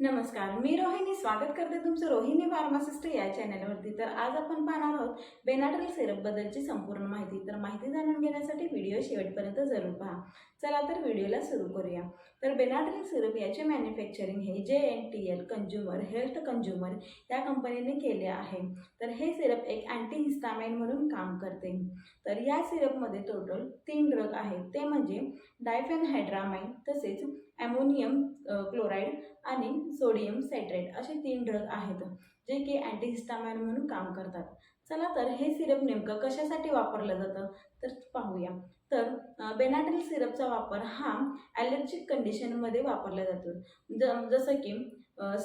नमस्कार मी रोहिणी. स्वागत करते तुमचं रोहिणी फार्मासिस्ट या चॅनलवरती. तर आज आपण पाहणार आहोत बेनाड्रिल सिरपबद्दलची संपूर्ण माहिती. तर माहिती जाणून घेण्यासाठी व्हिडिओ शेवटपर्यंत जरूर पहा. चला तर व्हिडिओला सुरू करूया. तर बेनाड्रिल सिरप याचे मॅन्युफॅक्चरिंग हे जे N T L consumer health consumer या कंपनीने केले आहे. तर हे सिरप एक अँटी हिस्टामाइन म्हणून काम करते. तर या सिरपमध्ये टोटल तीन ड्रग आहेत. ते म्हणजे डायफेनहायड्रामाइन तसेच ॲमोनियम क्लोराईड आणि सोडियम सायट्रेट असे तीन ड्रग आहेत जे की अँटीहिस्टामाइन म्हणून काम करतात. चला तर हे सिरप नेमकं कशासाठी वापरलं जातं? तर पाहूया. तर बेनाड्रिल सिरपचा वापर हा ॲलर्जिक कंडिशनमध्ये वापरला जातो. ज जसं की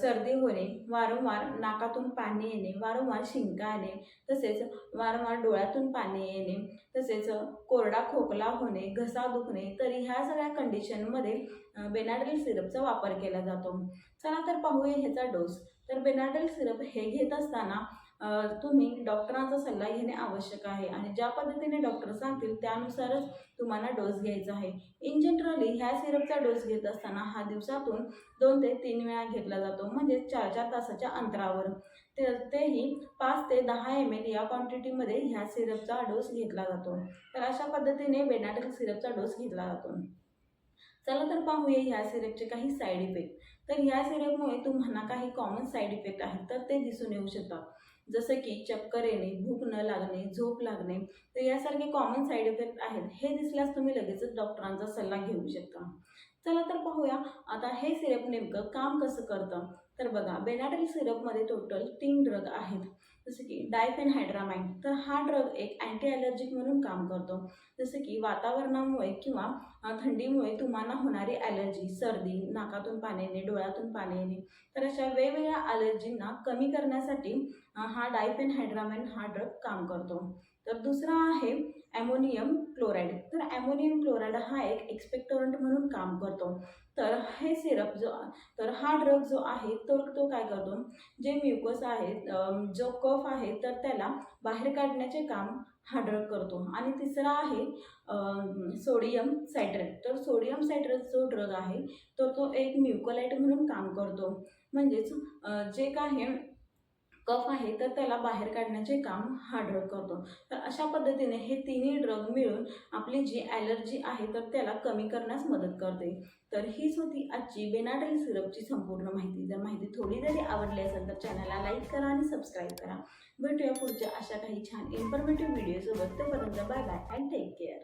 सर्दी होणे वारंवार नाकातून पाणी येणे वारंवार शिंका येणे तसेच वारंवार डोळ्यातून पाणी येणे तसेच कोरडा खोकला होणे घसा दुखणे तर ह्या सगळ्या कंडिशनमध्ये बेनाड्रिल सिरपचा वापर केला जातो. चला तर पाहूया ह्याचा डोस तर बेनाड्रिल सिरप हे घेत असताना तुम्ही डॉक्टरांचा सल्ला घेणे आवश्यक आहे आणि ज्या पद्धतीने डॉक्टर सांगतील त्यानुसारच तुम्हाला डोस घ्यायचा आहे. इन जनरली ह्या सिरपचा डोस घेत असताना हा दिवसातून दोन ते तीन वेळा घेतला जातो म्हणजे चार चार तासाच्या अंतरावर. ते तेही पाच ते दहा एम एल या क्वांटिटीमध्ये ह्या सिरपचा डोस घेतला जातो. तर अशा पद्धतीने बेनाड्रिल सिरपचा डोस घेतला जातो. चला तर पाहूया ह्या सिरपचे काही साईड इफेक्ट तर ह्या सिरपमुळे तुम्हाला काही कॉमन साईड इफेक्ट आहेत तर ते दिसून येऊ शकतात. जसं की चक्कर येणे भूक न लागणे झोप लागणे तर यासारखे कॉमन साईड इफेक्ट आहेत. हे दिसल्यास तुम्ही लगेचच डॉक्टरांचा सल्ला घेऊ शकता. चला तर पाहूया. आता हे सिरप नेमकं काम कसं करतं? तर बघा बेनाड्रिल सिरपमध्ये टोटल तीन ड्रग आहेत. जसं की डायफेनहायड्रामाइन तर हा ड्रग एक अँटी ॲलर्जिक म्हणून काम करतो. जसं की वातावरणामुळे किंवा थंडीमुळे तुम्हाला होणारी ॲलर्जी सर्दी नाकातून पाणी येणे डोळ्यातून पाणी येणे. तर अशा वेगवेगळ्या ॲलर्जींना कमी करण्यासाठी अ, हा डायफेनहायड्रामाइन हा ड्रग काम करतो. तर दुसरा आहे ॲमोनियम क्लोराईड. तर ॲमोनियम क्लोराईड हा एक एक्सपेक्टोरंट म्हणून काम करतो. तर हे सिरप जो तर हा ड्रग जो आहे तर तो काय करतो? जे म्युकस आहेत जो कफ आहे तर त्याला बाहेर काढण्याचे काम हा ड्रग करतो. आणि तिसरा आहे सोडियम सायट्रेट तर सोडियम सायट्रेट जो ड्रग आहे तर तो एक म्युकोलाइट म्हणून काम करतो. म्हणजेच जे काही कफ आहे तर त्याला बाहेर काढण्याचे काम हा ड्रग करतो. तर अशा पद्धतीने हे तिन्ही ड्रग मिळून आपली जी ॲलर्जी आहे तर त्याला कमी करण्यास मदत करते. तर हीच होती आजची बेनाड्रिल सिरपची संपूर्ण माहिती. जर माहिती थोडी जरी आवडली असेल तर चॅनलला लाईक करा आणि सबस्क्राईब करा. भेटूया पुढच्या अशा काही छान इन्फॉर्मेटिव्ह व्हिडिओसोबत तोपर्यंत bye bye and take care